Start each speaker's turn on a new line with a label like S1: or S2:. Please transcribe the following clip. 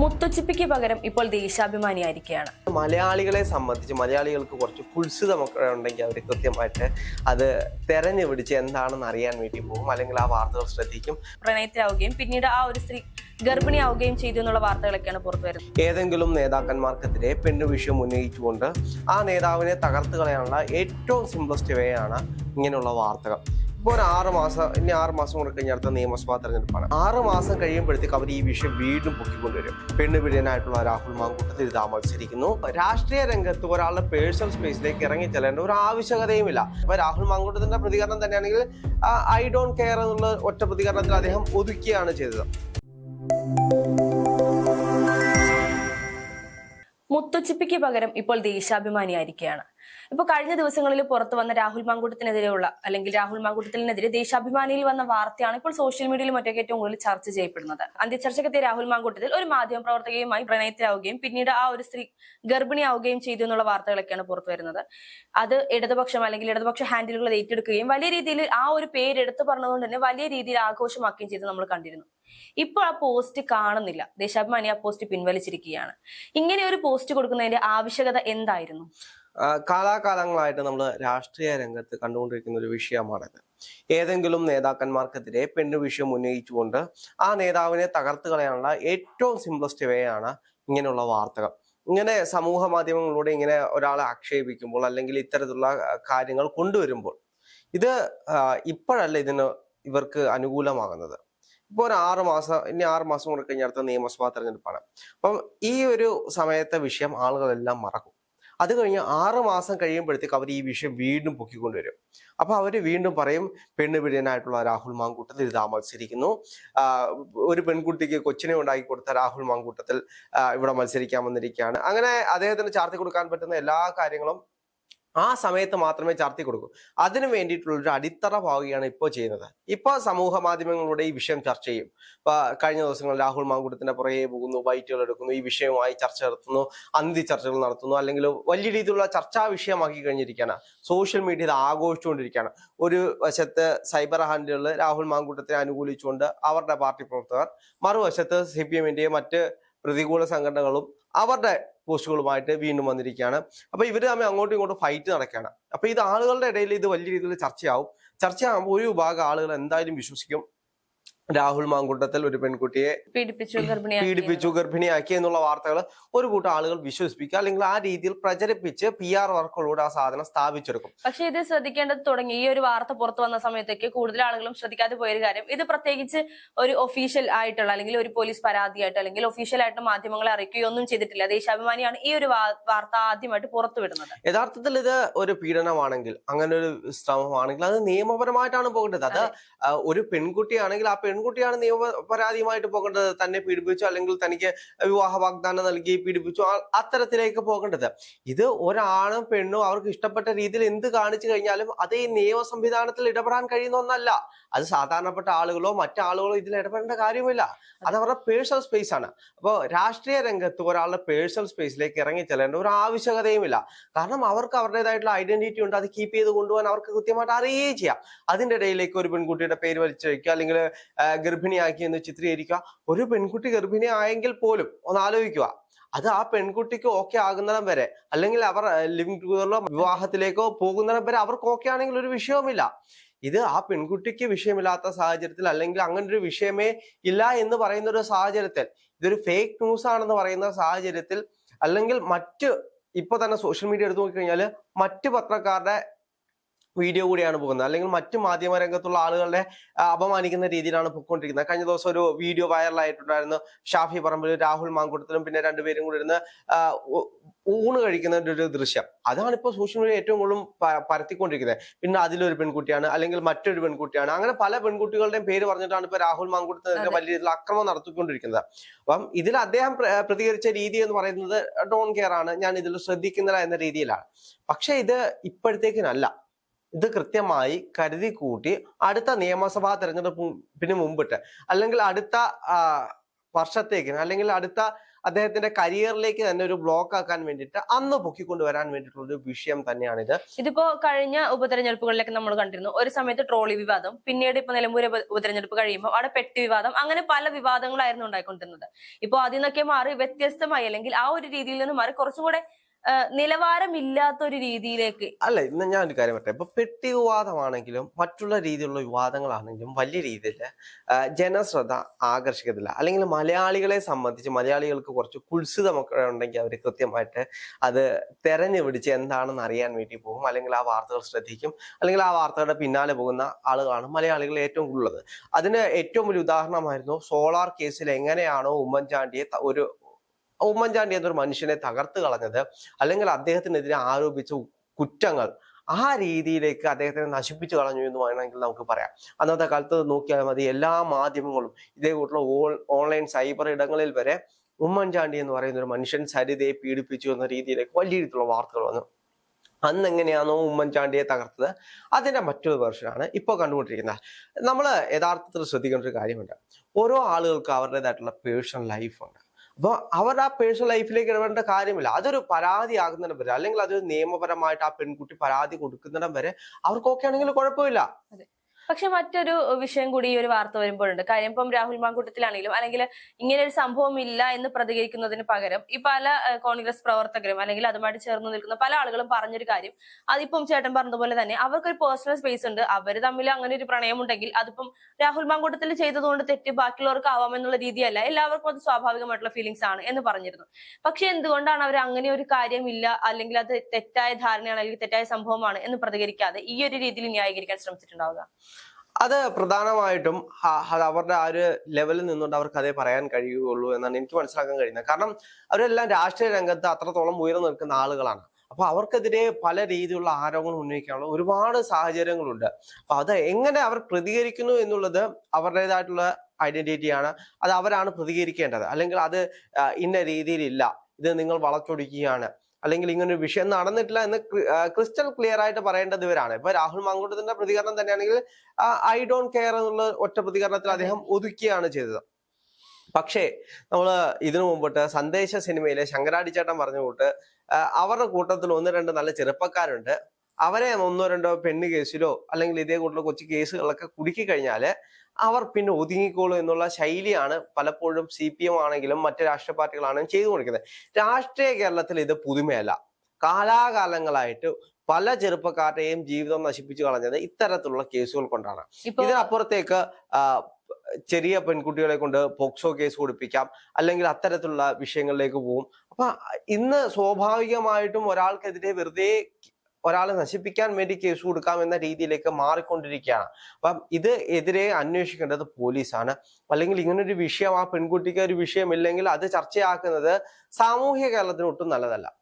S1: മുത്തുച്ചിപ്പിക്ക് പകരം ഇപ്പോൾ ദേശാഭിമാനിയായിരിക്കുകയാണ്.
S2: മലയാളികളെ സംബന്ധിച്ച് മലയാളികൾക്ക് കുറച്ച് കുത്സിതമൊക്കെ ഉണ്ടെങ്കിൽ അവർ കൃത്യമായിട്ട് അത് തെരഞ്ഞു പിടിച്ച് എന്താണെന്ന് അറിയാൻ വേണ്ടി പോകും. അല്ലെങ്കിൽ ആ വാർത്തകൾ ശ്രദ്ധിക്കും.
S1: പ്രണയത്തിലാവുകയും പിന്നീട് ആ ഒരു സ്ത്രീ ഗർഭിണിയാവുകയും ചെയ്തു എന്നുള്ള വാർത്തകളൊക്കെയാണ് പുറത്തു വരുന്നത്.
S2: ഏതെങ്കിലും നേതാക്കന്മാർക്കെതിരെ പെണ്ണു വിഷയം ഉന്നയിച്ചുകൊണ്ട് ആ നേതാവിനെ തകർത്ത് കളയാനുള്ള ഏറ്റവും സിംപ്ലസ്റ്റ് വേ ആണ് ഇങ്ങനെയുള്ള വാർത്തകൾ. ഇപ്പോൾ ഒരു ആറ് മാസം ഇനി ആറ് മാസം കൂടെ കഴിഞ്ഞ അടുത്ത നിയമസഭാ തെരഞ്ഞെടുപ്പാണ്. ആറ് മാസം കഴിയുമ്പോഴത്തേക്ക് അവർ ഈ വിഷയം വീണ്ടും പൊക്കിക്കൊണ്ടുവരും. പെണ്ണുപിടിയനായിട്ടുള്ള രാഹുൽ മാങ്കൂട്ടത്തിൽ ഇതാ മത്സരിക്കുന്നു രാഷ്ട്രീയ രംഗത്ത് ഒരാളുടെ പേഴ്സണൽ സ്പേസിലേക്ക് ഇറങ്ങി ചെല്ലേണ്ട ഒരു ആവശ്യകതയുമില്ല. അപ്പൊ രാഹുൽ മാങ്കൂട്ടത്തിന്റെ പ്രതികരണം തന്നെയാണെങ്കിൽ ഐ ഡോണ്ട് കെയർ എന്നുള്ള ഒറ്റ പ്രതികരണത്തിൽ അദ്ദേഹം ഒതുക്കിയാണ് ചെയ്തത്.
S1: മുത്തച്ചിപ്പിക്ക് പകരം ഇപ്പോൾ ദേശാഭിമാനിയായിരിക്കുകയാണ്. ഇപ്പൊ കഴിഞ്ഞ ദിവസങ്ങളിൽ പുറത്തു വന്ന രാഹുൽ മാങ്കൂട്ടത്തിനെതിരെയുള്ള അല്ലെങ്കിൽ രാഹുൽ മാങ്കൂട്ടത്തിനെതിരെ ദേശാഭിമാനിയിൽ വന്ന വാർത്തയാണ് ഇപ്പോൾ സോഷ്യൽ മീഡിയയിൽ മറ്റൊക്കെ ഏറ്റവും കൂടുതൽ ചർച്ച ചെയ്യപ്പെടുന്നത്. അന്ത്യചർച്ചക്കെത്തിയ രാഹുൽ മാങ്കൂട്ടത്തിൽ ഒരു മാധ്യമ പ്രവർത്തകയുമായി പ്രണയത്തിലാവുകയും പിന്നീട് ആ ഒരു സ്ത്രീ ഗർഭിണിയാവുകയും ചെയ്തു എന്നുള്ള വാർത്തകളൊക്കെയാണ് പുറത്തു വരുന്നത്. അത് ഇടതുപക്ഷം അല്ലെങ്കിൽ ഇടതുപക്ഷ ഹാൻഡിലുകൾ ഏറ്റെടുക്കുകയും വലിയ രീതിയിൽ ആ ഒരു പേര് എടുത്തു പറഞ്ഞതുകൊണ്ട് തന്നെ വലിയ രീതിയിൽ ആഘോഷമാക്കുകയും ചെയ്ത് നമ്മൾ കണ്ടിരുന്നു. ഇപ്പോൾ ആ പോസ്റ്റ് കാണുന്നില്ല. ദേശാഭിമാനി ആ പോസ്റ്റ് പിൻവലിച്ചിരിക്കുകയാണ്. ഇങ്ങനെ ഒരു പോസ്റ്റ് കൊടുക്കുന്നതിന്റെ ആവശ്യകത എന്തായിരുന്നു?
S2: കാലാകാലങ്ങളായിട്ട് നമ്മൾ രാഷ്ട്രീയ രംഗത്ത് കണ്ടുകൊണ്ടിരിക്കുന്ന ഒരു വിഷയമാണിത്. ഏതെങ്കിലും നേതാക്കന്മാർക്കെതിരെ പെണ്ണു വിഷയം ഉന്നയിച്ചുകൊണ്ട് ആ നേതാവിനെ തകർത്ത് കളയാനുള്ള ഏറ്റവും സിംപ്ലസ്റ്റ് വേ ആണ് ഇങ്ങനെയുള്ള വാർത്തകൾ. ഇങ്ങനെ സമൂഹ മാധ്യമങ്ങളിലൂടെ ഇങ്ങനെ ഒരാളെ ആക്ഷേപിക്കുമ്പോൾ അല്ലെങ്കിൽ ഇത്തരത്തിലുള്ള കാര്യങ്ങൾ കൊണ്ടുവരുമ്പോൾ ഇത് ഇപ്പോഴല്ല ഇതിന് ഇവർക്ക് അനുകൂലമാകുന്നത്. ഇപ്പോൾ ഒരു ആറ് മാസം ഇനി ആറ് മാസം കൂടെ കഴിഞ്ഞ അടുത്ത നിയമസഭാ തെരഞ്ഞെടുപ്പാണ്. അപ്പം ഈ ഒരു സമയത്തെ വിഷയം ആളുകളെല്ലാം മറക്കും. അത് കഴിഞ്ഞ് ആറ് മാസം കഴിയുമ്പോഴത്തേക്ക് അവർ ഈ വിഷയം വീണ്ടും പൊക്കിക്കൊണ്ടുവരും. അപ്പോൾ അവർ വീണ്ടും പറയും പെണ്ണുപിടിയനായിട്ടുള്ള രാഹുൽ മാങ്കൂട്ടത്തിൽ ഇത് മത്സരിക്കുന്നു ഒരു പെൺകുട്ടിക്ക് കൊച്ചിനെ ഉണ്ടാക്കി കൊടുത്ത രാഹുൽ മാങ്കൂട്ടത്തിൽ ഇവിടെ മത്സരിക്കാൻ വന്നിരിക്കുകയാണ് അങ്ങനെ അദ്ദേഹത്തിന് ചാർത്തി കൊടുക്കാൻ പറ്റുന്ന എല്ലാ കാര്യങ്ങളും ആ സമയത്ത് മാത്രമേ ചാർത്തി കൊടുക്കൂ. അതിനു വേണ്ടിയിട്ടുള്ള ഒരു അടിത്തറ പാവുകയാണ് ഇപ്പോൾ ചെയ്യുന്നത്. ഇപ്പോൾ സമൂഹ മാധ്യമങ്ങളിലൂടെ ഈ വിഷയം ചർച്ച ചെയ്യും. ഇപ്പൊ കഴിഞ്ഞ ദിവസങ്ങൾ രാഹുൽ മാങ്കുടത്തിന്റെ പുറകെ പോകുന്നു ബൈറ്റുകൾ എടുക്കുന്നു ഈ വിഷയവുമായി ചർച്ച നടത്തുന്നു അന്തി ചർച്ചകൾ നടത്തുന്നു അല്ലെങ്കിൽ വലിയ രീതിയിലുള്ള ചർച്ചാ വിഷയമാക്കി കഴിഞ്ഞിരിക്കുകയാണ്. സോഷ്യൽ മീഡിയയിൽ ആഘോഷിച്ചുകൊണ്ടിരിക്കുകയാണ്. ഒരു വശത്ത് സൈബർ ഹാൻഡിലുള്ള രാഹുൽ മാങ്കൂട്ടത്തെ അനുകൂലിച്ചുകൊണ്ട് അവരുടെ പാർട്ടി പ്രവർത്തകർ മറുവശത്ത് സി പി എമ്മിന്റെയും മറ്റ് പ്രതികൂല സംഘടനകളും അവരുടെ പോസ്റ്റുകളുമായിട്ട് വീണ്ടും വന്നിരിക്കുകയാണ്. അപ്പൊ ഇവർ തമ്മിൽ അങ്ങോട്ടും ഇങ്ങോട്ടും ഫൈറ്റ് നടക്കുകയാണ്. അപ്പൊ ഇത് ആളുകളുടെ ഇടയിൽ ഇത് വലിയ രീതിയിൽ ചർച്ചയാവും. ചർച്ചയാകുമ്പോൾ ഒരു വിഭാഗം ആളുകൾ എന്തായാലും വിശ്വസിക്കും. രാഹുൽ മാങ്കൂട്ടത്തിൽ ഒരു പെൺകുട്ടിയെ
S1: പീഡിപ്പിച്ചു ഗർഭിണിയാക്കി
S2: പീഡിപ്പിച്ചു ഗർഭിണിയാക്കി എന്നുള്ള വാർത്തകൾ ഒരു കൂട്ടം ആളുകൾ വിശ്വസിപ്പിക്കുക അല്ലെങ്കിൽ ആ രീതിയിൽ പ്രചരിപ്പിച്ച് പി ആർ വർക്കുകളോട് ആ സാധനം സ്ഥാപിച്ചെടുക്കും.
S1: പക്ഷെ ഇത് ശ്രദ്ധിക്കേണ്ടത് തുടങ്ങി. ഈ ഒരു വാർത്ത പുറത്തു വന്ന സമയത്തേക്ക് കൂടുതൽ ആളുകളും ശ്രദ്ധിക്കാതെ പോയൊരു കാര്യം. ഇത് പ്രത്യേകിച്ച് ഒരു ഒഫീഷ്യൽ ആയിട്ടുള്ള അല്ലെങ്കിൽ ഒരു പോലീസ് പരാതിയായിട്ട് അല്ലെങ്കിൽ ഒഫീഷ്യൽ ആയിട്ട് മാധ്യമങ്ങളെ അറിയിക്കുകയൊന്നും ചെയ്തിട്ടില്ല. ദേശാഭിമാനിയാണ് ഈ ഒരു വാർത്ത ആദ്യമായിട്ട് പുറത്തുവിടുന്നത്
S2: യഥാർത്ഥത്തിൽ ഇത് ഒരു പീഡനമാണെങ്കിൽ അങ്ങനെ ഒരു ശ്രമമാണെങ്കിൽ അത് നിയമപരമായിട്ടാണ് പോകേണ്ടത്. അത് ഒരു പെൺകുട്ടിയാണെങ്കിൽ ആ പെൺകുട്ടിയാണ് നിയമ പരാതിയുമായിട്ട് പോകേണ്ടത്. തന്നെ പീഡിപ്പിച്ചു അല്ലെങ്കിൽ തനിക്ക് വിവാഹ വാഗ്ദാനം നൽകി പീഡിപ്പിച്ചു. അത്തരത്തിലേക്ക് പോകേണ്ടത്. ഇത് ഒരാണും പെണ്ണും അവർക്ക് ഇഷ്ടപ്പെട്ട രീതിയിൽ എന്ത് കാണിച്ചു കഴിഞ്ഞാലും അത് ഈ നിയമ സംവിധാനത്തിൽ ഇടപെടാൻ കഴിയുന്ന ഒന്നല്ല. അത് സാധാരണപ്പെട്ട ആളുകളോ മറ്റാളുകളോ ഇതിൽ ഇടപെടേണ്ട കാര്യമില്ല. അത് അവരുടെ പേഴ്സണൽ സ്പേസ് ആണ്. അപ്പോൾ രാഷ്ട്രീയ രംഗത്ത് ഒരാളുടെ പേഴ്സണൽ സ്പേസിലേക്ക് ഇറങ്ങി ചെല്ലേണ്ട ഒരു ആവശ്യകതയുമില്ല. കാരണം അവർക്ക് അവരുടേതായിട്ടുള്ള ഐഡന്റിറ്റി ഉണ്ട്. അത് കീപ്പ് ചെയ്ത് കൊണ്ടുപോകാൻ അവർക്ക് കൃത്യമായിട്ട് അറിയുകയും ചെയ്യാം. അതിന്റെ ഇടയിലേക്ക് ഒരു പെൺകുട്ടിയുടെ പേര് വലിച്ചു വയ്ക്കുക അല്ലെങ്കിൽ ഗർഭിണിയാക്കി എന്ന് ചിത്രീകരിക്കുക. ഒരു പെൺകുട്ടി ഗർഭിണി ആയെങ്കിൽ പോലും ഒന്ന് ആലോചിക്കുക. അത് ആ പെൺകുട്ടിക്ക് ഓക്കെ ആകുന്നിടം വരെ അല്ലെങ്കിൽ അവർ ലിവിങ് ടുഗദറിലോ വിവാഹത്തിലേക്കോ പോകുന്നിടം വരെ അവർക്ക് ഓക്കെ ആണെങ്കിൽ ഒരു വിഷയവുമില്ല. ഇത് ആ പെൺകുട്ടിക്ക് വിഷയമില്ലാത്ത സാഹചര്യത്തിൽ അല്ലെങ്കിൽ അങ്ങനെ ഒരു വിഷയമേ ഇല്ല എന്ന് പറയുന്ന ഒരു സാഹചര്യത്തിൽ ഇതൊരു ഫേക്ക് ന്യൂസ് ആണെന്ന് പറയുന്ന സാഹചര്യത്തിൽ അല്ലെങ്കിൽ മറ്റ് ഇപ്പൊ തന്നെ സോഷ്യൽ മീഡിയ എടുത്തു നോക്കിക്കഴിഞ്ഞാൽ മറ്റു പത്രക്കാരുടെ വീഡിയോ കൂടിയാണ് പോകുന്നത്. അല്ലെങ്കിൽ മറ്റു മാധ്യമ രംഗത്തുള്ള ആളുകളെ അപമാനിക്കുന്ന രീതിയിലാണ് പൊയ്ക്കൊണ്ടിരിക്കുന്നത്. കഴിഞ്ഞ ദിവസം ഒരു വീഡിയോ വൈറലായിട്ടുണ്ടായിരുന്നു ഷാഫി പറമ്പിൽ രാഹുൽ മാങ്കുടത്തിലും പിന്നെ രണ്ടുപേരും കൂടി ഇരുന്ന് ഊണ് കഴിക്കുന്ന ഒരു ദൃശ്യം. അതാണ് ഇപ്പോൾ സോഷ്യൽ മീഡിയ ഏറ്റവും കൂടുതലും പരത്തിക്കൊണ്ടിരിക്കുന്നത്. പിന്നെ അതിലൊരു പെൺകുട്ടിയാണ് അല്ലെങ്കിൽ മറ്റൊരു പെൺകുട്ടിയാണ്. അങ്ങനെ പല പെൺകുട്ടികളുടെയും പേര് പറഞ്ഞിട്ടാണ് ഇപ്പൊ രാഹുൽ മാങ്കൂട്ടത്തിനെതിരെ വലിയ രീതിയിൽ അക്രമം നടത്തിക്കൊണ്ടിരിക്കുന്നത്. അപ്പം ഇതിൽ അദ്ദേഹം പ്രതികരിച്ച രീതി എന്ന് പറയുന്നത് ഡോൺ കെയർ ആണ്. ഞാൻ ഇതിൽ ശ്രദ്ധിക്കുന്നില്ല എന്ന രീതിയിലാണ്. പക്ഷെ ഇത് ഇപ്പോഴത്തേക്കിനല്ല. ഇത് കൃത്യമായി കരുതി കൂട്ടി അടുത്ത നിയമസഭാ തെരഞ്ഞെടുപ്പിന് മുമ്പിട്ട്. അല്ലെങ്കിൽ അടുത്ത വർഷത്തേക്ക് അല്ലെങ്കിൽ അടുത്ത അദ്ദേഹത്തിന്റെ കരിയറിലേക്ക് തന്നെ ഒരു ബ്ലോക്ക് ആക്കാൻ വേണ്ടിയിട്ട് അന്ന് പൊക്കിക്കൊണ്ടുവരാൻ വേണ്ടിയിട്ടുള്ള ഒരു വിഷയം തന്നെയാണിത്.
S1: ഇതിപ്പോ കഴിഞ്ഞ ഉപതെരഞ്ഞെടുപ്പുകളിലൊക്കെ നമ്മൾ കണ്ടിരുന്നു. ഒരു സമയത്ത് ട്രോളി വിവാദം പിന്നീട് ഇപ്പൊ നിലമ്പൂർ ഉപതെരഞ്ഞെടുപ്പ് കഴിയുമ്പോൾ അവിടെ പെട്ടി വിവാദം അങ്ങനെ പല വിവാദങ്ങളായിരുന്നു ഉണ്ടായിക്കൊണ്ടിരുന്നത്. ഇപ്പൊ അതിൽ നിന്നൊക്കെ മാറി വ്യത്യസ്തമായി അല്ലെങ്കിൽ ആ ഒരു രീതിയിൽ നിന്ന് മാറി കുറച്ചും കൂടെ നിലവാരമില്ലാത്ത ഒരു രീതിയിലേക്ക്
S2: അല്ല ഇന്ന് ഞാൻ ഒരു കാര്യം പറയട്ടെ. ഇപ്പൊ പെട്ടി വിവാദമാണെങ്കിലും മറ്റുള്ള രീതിയിലുള്ള വിവാദങ്ങളാണെങ്കിലും വലിയ രീതിയിൽ ജനശ്രദ്ധ ആകർഷിക്കത്തില്ല. അല്ലെങ്കിൽ മലയാളികളെ സംബന്ധിച്ച് മലയാളികൾക്ക് കുറച്ച് കുത്സിതമൊക്കെ ഉണ്ടെങ്കിൽ അവർ കൃത്യമായിട്ട് അത് തെരഞ്ഞു പിടിച്ച് എന്താണെന്ന് അറിയാൻ വേണ്ടി പോകും. അല്ലെങ്കിൽ ആ വാർത്തകൾ ശ്രദ്ധിക്കും. അല്ലെങ്കിൽ ആ വാർത്തകളുടെ പിന്നാലെ പോകുന്ന ആളുകളാണ് മലയാളികൾ ഏറ്റവും കൂടുതലുള്ളത്. അതിന് ഏറ്റവും വലിയ ഉദാഹരണമായിരുന്നു സോളാർ കേസിൽ എങ്ങനെയാണോ ഉമ്മൻചാണ്ടിയെ ഒരു ഉമ്മൻചാണ്ടി എന്നൊരു മനുഷ്യനെ തകർത്ത് കളഞ്ഞത് അല്ലെങ്കിൽ അദ്ദേഹത്തിനെതിരെ ആരോപിച്ച കുറ്റങ്ങൾ ആ രീതിയിലേക്ക് അദ്ദേഹത്തിനെ നശിപ്പിച്ചു കളഞ്ഞു എന്ന് വേണമെങ്കിൽ നമുക്ക് പറയാം. അന്നത്തെ കാലത്ത് നോക്കിയാൽ മതി എല്ലാ മാധ്യമങ്ങളും ഇതേ കൂട്ടുള്ള ഓൺലൈൻ സൈബർ ഇടങ്ങളിൽ വരെ ഉമ്മൻചാണ്ടി എന്ന് പറയുന്ന ഒരു മനുഷ്യൻ സരിതയെ പീഡിപ്പിച്ചു എന്ന രീതിയിലേക്ക് വലിയ രീതിയിലുള്ള വാർത്തകൾ വന്നു. അന്ന് എങ്ങനെയാണോ ഉമ്മൻചാണ്ടിയെ തകർത്തത്? അതിന്റെ മറ്റൊരു വെർഷനാണ് ഇപ്പോൾ കണ്ടുകൊണ്ടിരിക്കുന്നത്. നമ്മൾ യഥാർത്ഥത്തിൽ ശ്രദ്ധിക്കേണ്ട ഒരു കാര്യമുണ്ട്. ഓരോ ആളുകൾക്ക് അവരുടേതായിട്ടുള്ള പേഴ്സണൽ ലൈഫുണ്ട് അപ്പോൾ അവർ ആ പേഴ്സണൽ ലൈഫിലേക്ക് ഇടപെടേണ്ട കാര്യമില്ല. അതൊരു പരാതി ആകുന്നിടം വരെ അല്ലെങ്കിൽ അതൊരു നിയമപരമായിട്ട് ആ പെൺകുട്ടി പരാതി കൊടുക്കുന്നിടം വരെ അവർക്ക് ഓക്കെ ആണെങ്കിൽ കുഴപ്പമില്ല.
S1: പക്ഷെ മറ്റൊരു വിഷയം കൂടി ഈ ഒരു വാർത്ത വരുമ്പോഴുണ്ട്. കാര്യം ഇപ്പം രാഹുൽ മാങ്കൂട്ടത്തിലാണെങ്കിലും അല്ലെങ്കിൽ ഇങ്ങനെ ഒരു സംഭവം ഇല്ല എന്ന് പ്രതികരിക്കുന്നതിന് പകരം ഈ പല കോൺഗ്രസ് പ്രവർത്തകരും അല്ലെങ്കിൽ അതുമായിട്ട് ചേർന്ന് നിൽക്കുന്ന പല ആളുകളും പറഞ്ഞൊരു കാര്യം അതിപ്പം ചേട്ടൻ പറഞ്ഞതുപോലെ തന്നെ അവർക്കൊരു പേഴ്സണൽ സ്പേസ് ഉണ്ട്. അവർ തമ്മിൽ അങ്ങനെ ഒരു പ്രണയമുണ്ടെങ്കിൽ അതിപ്പം രാഹുൽ മാങ്കൂട്ടത്തിൽ ചെയ്തതുകൊണ്ട് തെറ്റ് ബാക്കിയുള്ളവർക്ക് ആവാമെന്നുള്ള രീതിയല്ല. എല്ലാവർക്കും അത് സ്വാഭാവികമായിട്ടുള്ള ഫീലിങ്സ് ആണ് എന്ന് പറഞ്ഞിരുന്നു. പക്ഷെ എന്തുകൊണ്ടാണ് അവർ അങ്ങനെ ഒരു കാര്യമില്ല അല്ലെങ്കിൽ അത് തെറ്റായ ധാരണയാണ് അല്ലെങ്കിൽ തെറ്റായ സംഭവമാണ് എന്ന് പ്രതികരിക്കാതെ ഈ ഒരു രീതിയിൽ ന്യായീകരിക്കാൻ ശ്രമിച്ചിട്ടുണ്ടാവുക?
S2: അത് പ്രധാനമായിട്ടും അവരുടെ ആ ഒരു ലെവലിൽ നിന്നുകൊണ്ട് അവർക്ക് അതേ പറയാൻ കഴിയുകയുള്ളൂ എന്നാണ് എനിക്ക് മനസ്സിലാക്കാൻ കഴിയുന്നത്. കാരണം അവരെല്ലാം രാഷ്ട്രീയ രംഗത്ത് അത്രത്തോളം ഉയർന്നു നിൽക്കുന്ന ആളുകളാണ്. അപ്പൊ അവർക്കെതിരെ പല രീതിയിലുള്ള ആരോപണങ്ങൾ ഉന്നയിക്കാനുള്ള ഒരുപാട് സാഹചര്യങ്ങളുണ്ട്. അപ്പൊ അത് എങ്ങനെ അവർ പ്രതികരിക്കുന്നു എന്നുള്ളത് അവരുടേതായിട്ടുള്ള ഐഡന്റിറ്റിയാണ് അത് അവരാണ് പ്രതികരിക്കേണ്ടത്. അല്ലെങ്കിൽ അത് ഇന്ന രീതിയിലില്ല. ഇത് നിങ്ങൾ വളച്ചൊടിക്കുകയാണ്. അല്ലെങ്കിൽ ഇങ്ങനെ ഒരു വിഷയം നടന്നിട്ടില്ല എന്ന് ക്രിസ്റ്റൽ ക്ലിയർ ആയിട്ട് പറയേണ്ടത് ഇവരാണ്. ഇപ്പൊ രാഹുൽ മാങ്കൂട്ടത്തിന്റെ പ്രതികരണം തന്നെയാണെങ്കിൽ ഐ ഡോണ്ട് കെയർ എന്നുള്ള ഒറ്റ പ്രതികരണത്തിൽ അദ്ദേഹം ഒതുക്കിയാണ് ചെയ്തത്. പക്ഷേ നമ്മൾ ഇതിനു മുമ്പിട്ട് സന്ദേശ സിനിമയിലെ ശങ്കരാടിച്ചേട്ടൻ പറഞ്ഞ കൂട്ട് അവരുടെ കൂട്ടത്തിൽ ഒന്ന് രണ്ട് നല്ല ചെറുപ്പക്കാരുണ്ട്. അവരെ ഒന്നോ രണ്ടോ പെണ്ണ് കേസിലോ അല്ലെങ്കിൽ ഇതേ കൂട്ടുള്ള കൊച്ചു കേസുകളൊക്കെ കുടുക്കി കഴിഞ്ഞാൽ അവർ പിന്നെ ഒതുങ്ങിക്കോളും എന്നുള്ള ശൈലിയാണ് പലപ്പോഴും സി പി എം ആണെങ്കിലും മറ്റു രാഷ്ട്രീയ പാർട്ടികളാണെങ്കിലും ചെയ്തുകൊണ്ടിരിക്കുന്നത്. രാഷ്ട്രീയ കേരളത്തിൽ ഇത് പുതുമയല്ല. കാലാകാലങ്ങളായിട്ട് പല ചെറുപ്പക്കാരുടെയും ജീവിതം നശിപ്പിച്ചു കളഞ്ഞത് ഇത്തരത്തിലുള്ള കേസുകൾ കൊണ്ടാണ്. ഇതിനപ്പുറത്തേക്ക് ചെറിയ പെൺകുട്ടികളെ കൊണ്ട് പോക്സോ കേസ് കൊടുപ്പിക്കാം അല്ലെങ്കിൽ അത്തരത്തിലുള്ള വിഷയങ്ങളിലേക്ക് പോകും അപ്പൊ ഇന്ന് സ്വാഭാവികമായിട്ടും ഒരാൾക്കെതിരെ വെറുതെ ഒരാളെ നശിപ്പിക്കാൻ വേണ്ടി കേസ് കൊടുക്കാം എന്ന രീതിയിലേക്ക് മാറിക്കൊണ്ടിരിക്കുകയാണ്. അപ്പം ഇത് എതിരെ അന്വേഷിക്കേണ്ടത് പോലീസാണ്. അല്ലെങ്കിൽ ഇങ്ങനൊരു വിഷയം ആ പെൺകുട്ടിക്ക് ഒരു വിഷയമില്ലെങ്കിൽ അത് ചർച്ചയാക്കുന്നത് സാമൂഹ്യ കേരളത്തിന് ഒട്ടും നല്ലതല്ല.